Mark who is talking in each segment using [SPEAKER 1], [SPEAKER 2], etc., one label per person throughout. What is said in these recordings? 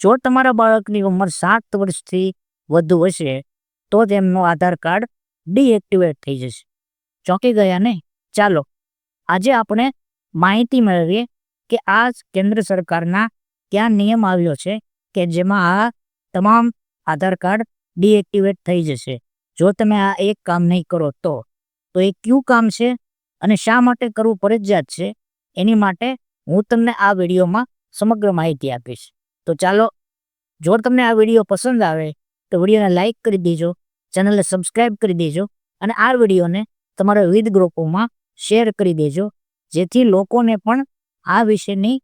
[SPEAKER 1] જો તમારા બાળકની ઉંમર સાત વર્ષથી વધુ હશે, તો તેમનું આધાર કાર્ડ ડીએક્ટિવેટ થઈ જશે. ચોંકી ગયા ને? ચાલો, આજે આપણે માહિતી મેળવીએ કે આ કેન્દ્ર સરકારના ક્યાં નિયમ આવ્યો છે કે જેમાં આ તમામ આધાર કાર્ડ ડીએક્ટિવેટ થઈ જશે. જો તમે આ એક કામ નહીં કરો તો તો એ કયું કામ છે અને શા માટે કરવું ફરજિયાત છે? એની માટે હું તમને આ વિડીયોમાં સમગ્ર માહિતી આપીશ. તો ચાલો, જો તમને આ વીડિયો પસંદ આવે, તો વિડીયોને લાઈક કરી દેજો, ચેનલને સબસ્ક્રાઈબ કરી દેજો અને આ વિડીયોને તમારા વિવિધ ગ્રુપોમાં શેર કરી દેજો, જેથી લોકોને પણ આ વિશેની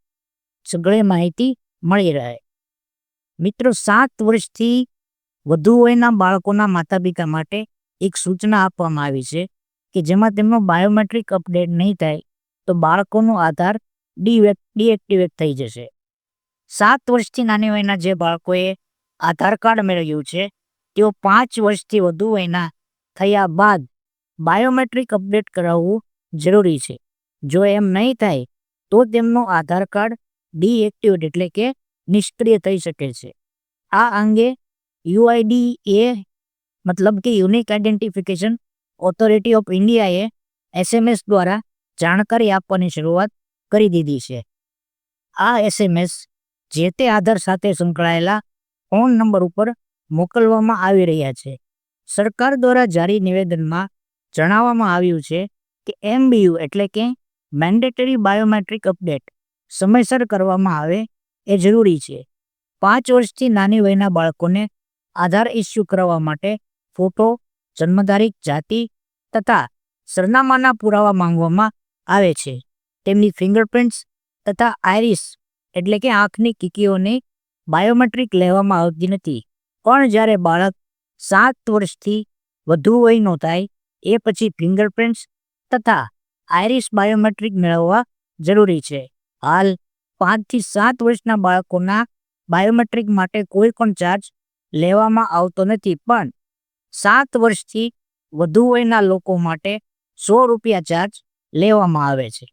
[SPEAKER 1] સગળી માહિતી મળી રહે. મિત્રો, સાત વર્ષથી વધુ વયના બાળકોના માતા પિતા માટે એક સૂચના આપવામાં આવી છે કે જેમાં તેમનો બાયોમેટ્રિક અપડેટ નહીં થાય, તો બાળકોનો આધાર ડીએક્ટિવેટ થઈ જશે. સાત વર્ષથી નાની વયના જે બાળકોએ આધાર કાર્ડ મેળવ્યું છે, તેઓ પાંચ વર્ષથી વધુ વયના થયા બાદ બાયોમેટ્રિક અપડેટ કરાવવું જરૂરી છે. જો એમ નહીં થાય, તો તેમનું આધાર કાર્ડ ડીએક્ટિવેટ એટલે કે નિષ્ક્રિય થઈ શકે છે. આ અંગે યુઆઈડી એ મતલબ કે યુનિક આઈડેન્ટિફિકેશન ઓથોરિટી ઓફ ઇન્ડિયાએ એસએમએસ દ્વારા જાણકારી આપવાની શરૂઆત કરી દીધી છે. આ એસએમએસ જે તે આધાર સાથે સંકળાયેલા ફોન નંબર ઉપર મોકલવામાં આવી રહ્યા છે. સરકાર દ્વારા જારી નિવેદનમાં જણાવવામાં આવ્યું છે કે એમબીયુ એટલે કે મેન્ડેટરી બાયોમેટ્રિક અપડેટ સમયસર કરવામાં આવે એ જરૂરી છે. પાંચ વર્ષથી નાની વયના બાળકોને આધાર ઇસ્યુ કરવા માટે ફોટો જન્મ તારીખ જાતિ તથા સરનામાના પુરાવા માંગવામાં આવે છે. તેમની ફિંગરપ્રિન્ટ્સ તથા આઈરિસ એટલે કે આંખની કીકીઓને બાયોમેટ્રિક લેવામાં આવતી નથી. પણ જ્યારે બાળક સાત વર્ષથી વધુ વયનો થાય, એ પછી ફિંગરપ્રિન્ટ્સ તથા આઈરિસ બાયોમેટ્રિક મેળવવા જરૂરી છે. હાલ, પાંચથી સાત વર્ષના બાળકોના બાયોમેટ્રિક માટે કોઈ પણ ચાર્જ લેવામાં આવતો નથી, પણ સાત વર્ષથી વધુ વયના લોકો માટે સો રૂપિયા ચાર્જ લેવામાં આવે છે.